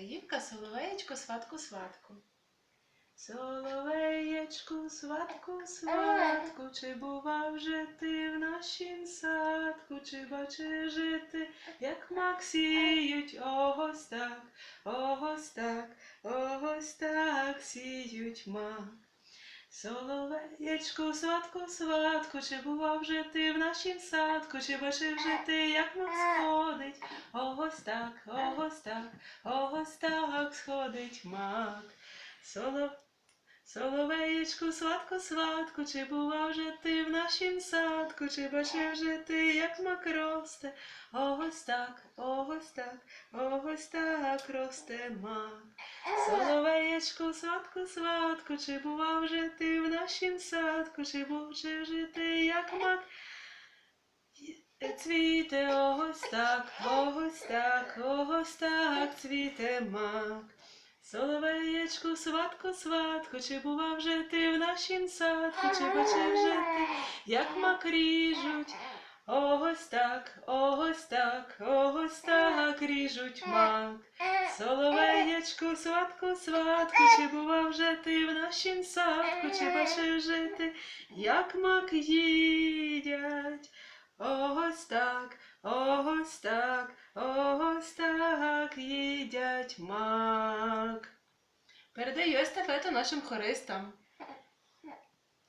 Співка соловеєчко, сватку, сватку. Соловеєчку, сватку, сватку, чи бував же ти в нашім садку, чи бачиш жити, ти, як мак сіють, ось так, огось так, ось так сіють мак. Соловеєчку, сватку, сватку, чи бував же ти в нашім садку, чи бачив же ти, як мак сходить, ось так, ось так, ось так сходить мак. Соло... Соловеєчку, сватку, сватку, чи бував же ти в нашім садку, чи бачив же ти, як мак росте, ось так, ось так, ось так росте мак. Соловеєчку, сватку, сватку, чи бував же ти в нашім садку, чи бачив же ти, як мак цвіте, ось так, ось так, ось так цвіте мак. Соловеєчку, сватку, сватку, чи бував же ти в нашім садку, чи бачив же ти, як мак ріжуть, ось так, ось так, ось так ріжуть мак. Соловеєчку, сватку, сватку, чи бував вже ти в нашім садку, чи бачив жити? ти, як мак їдять. Ось так, ось так, ось так їдять мак. Передаю естафету нашим хористам.